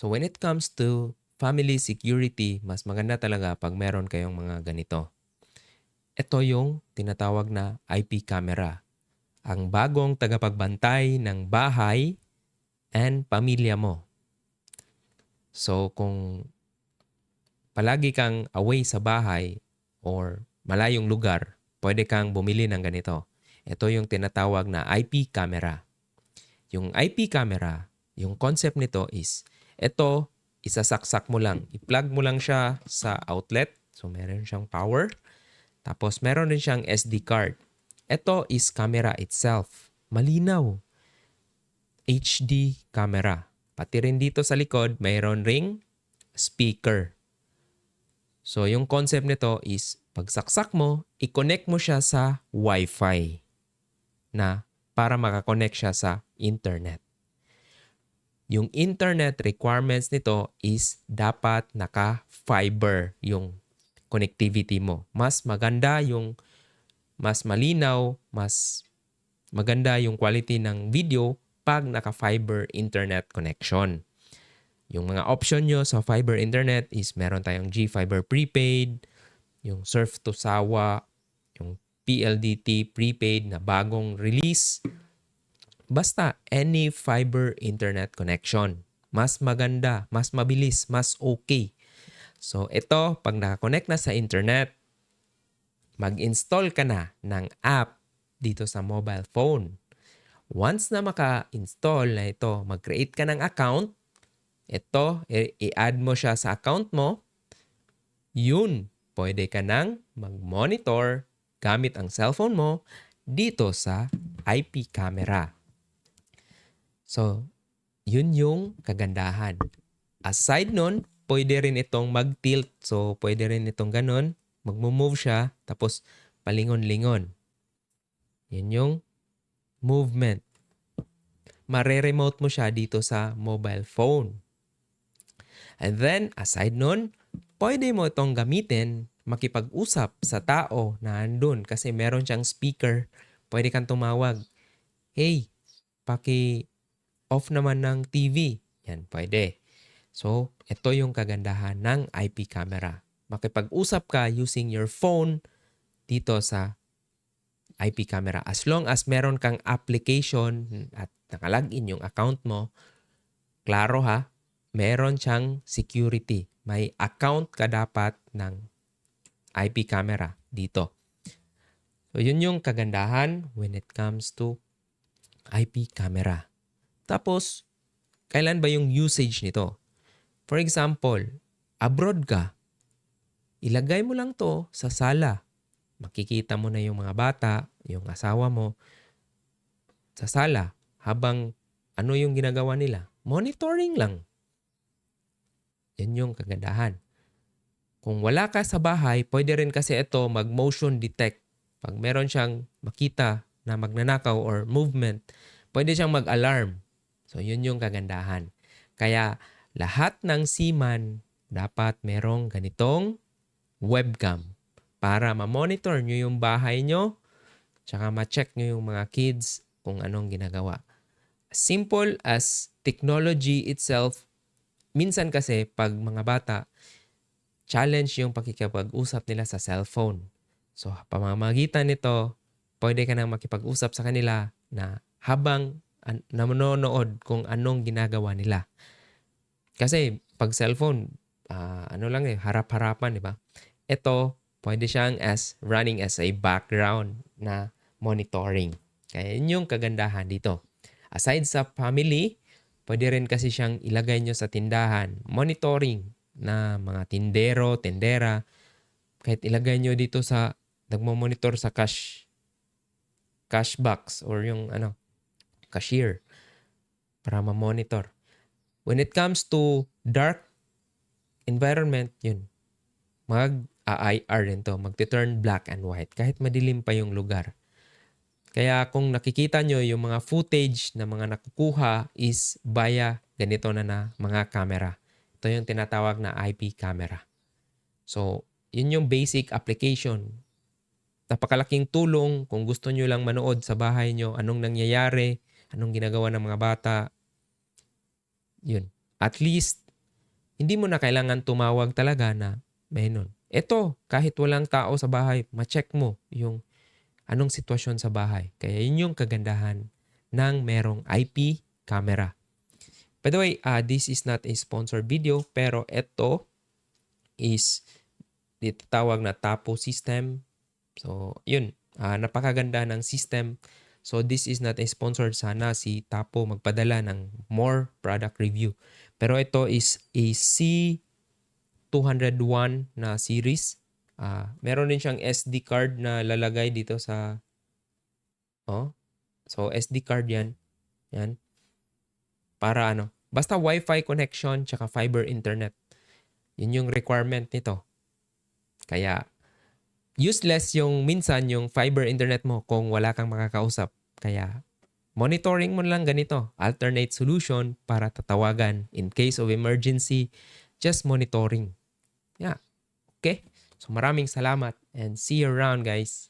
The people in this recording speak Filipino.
So when it comes to family security, mas maganda talaga pag meron kayong mga ganito. Ito yung tinatawag na IP camera. Ang bagong tagapagbantay ng bahay and pamilya mo. So kung palagi kang away sa bahay or malayong lugar, pwede kang bumili ng ganito. Ito yung tinatawag na IP camera. Yung IP camera, yung concept nito is, ito, isasaksak mo lang. I-plug mo lang siya sa outlet. So, meron siyang power. Tapos, meron din siyang SD card. Ito is camera itself. Malinaw. HD camera. Pati rin dito sa likod, mayroon ring speaker. So, yung concept nito is, pagsaksak mo, i-connect mo siya sa Wi-Fi na para makakonect siya sa internet. Yung internet requirements nito is dapat naka-fiber yung connectivity mo. Mas maganda yung mas malinaw, mas maganda yung quality ng video pag naka-fiber internet connection. Yung mga option nyo sa fiber internet is meron tayong G-Fiber prepaid, yung Surf to Sawa, yung PLDT prepaid na bagong release. Basta any fiber internet connection. Mas maganda, mas mabilis, mas okay. So ito, pag nakakonect na sa internet, mag-install ka na ng app dito sa mobile phone. Once na maka-install na ito, mag-create ka ng account, ito, i-add mo siya sa account mo, yun, pwede ka nang mag-monitor gamit ang cellphone mo dito sa IP camera. So, yun yung kagandahan. Aside nun, pwede rin itong mag-tilt. So, pwede rin itong ganun. Magmo-move siya, tapos palingon-lingon. Yun yung movement. Mare-remote mo siya dito sa mobile phone. And then, aside nun, pwede mo itong gamitin makipag-usap sa tao na andun kasi meron siyang speaker. Pwede kang tumawag. Hey, paki off naman ng TV. Yan, pwede. So, ito yung kagandahan ng IP camera. Makipag-usap ka using your phone dito sa IP camera. As long as meron kang application at nakalagin yung account mo, klaro ha, meron siyang security. May account ka dapat ng IP camera dito. So, yun yung kagandahan when it comes to IP camera. Tapos, kailan ba yung usage nito? For example, abroad ka, ilagay mo lang to sa sala. Makikita mo na yung mga bata, yung asawa mo, sa sala habang ano yung ginagawa nila. Monitoring lang. Yan yung kagandahan. Kung wala ka sa bahay, pwede rin kasi ito mag-motion detect. Pag meron siyang makita na magnanakaw or movement, pwede siyang mag-alarm. So, yun yung kagandahan. Kaya, lahat ng seaman dapat merong ganitong webcam para ma-monitor nyo yung bahay nyo tsaka ma-check nyo yung mga kids kung anong ginagawa. Simple as technology itself, minsan kasi pag mga bata, challenge yung pakikipag-usap nila sa cellphone. So, pamamagitan nito, pwede ka nang makipag-usap sa kanila na habang an- nanonood kung anong ginagawa nila. Kasi pag cellphone, ah, ano lang eh, harap-harapan, di ba? Ito, pwede siyang as running as a background na monitoring. Kaya yun yung kagandahan dito. Aside sa family, pwede rin kasi siyang ilagay nyo sa tindahan. Monitoring na mga tindero, tendera. Kahit ilagay nyo dito sa, nagmo-monitor sa cash, cash box or yung ano, cashier para ma-monitor. When it comes to dark environment, yun, mag-IR rin to, mag-turn black and white kahit madilim pa yung lugar. Kaya kung nakikita nyo yung mga footage na mga nakukuha is via ganito na na mga camera. Ito yung tinatawag na IP camera. So, yun yung basic application. Napakalaking tulong kung gusto nyo lang manood sa bahay nyo, anong nangyayari, anong ginagawa ng mga bata. Yun. At least, hindi mo na kailangan tumawag talaga na menon. Ito, kahit walang tao sa bahay, ma-check mo yung anong sitwasyon sa bahay. Kaya yun yung kagandahan ng merong IP camera. By the way, uh, this is not a sponsored video pero ito is ditawag na Tapo system. So, yun. ah, napakaganda ng system. So, this is not a sponsored. Sana si Tapo magpadala ng more product review. Pero ito is a C201 na series. Ah, meron din siyang SD card na lalagay dito sa Oh. So SD card 'yan. 'Yan. Para ano, basta Wi-Fi connection tsaka fiber internet. 'Yun yung requirement nito. Kaya useless yung minsan yung fiber internet mo kung wala kang makakausap. Kaya monitoring mo lang ganito, alternate solution para tatawagan in case of emergency, just monitoring. Yeah. Okay? So maraming salamat and see you around guys.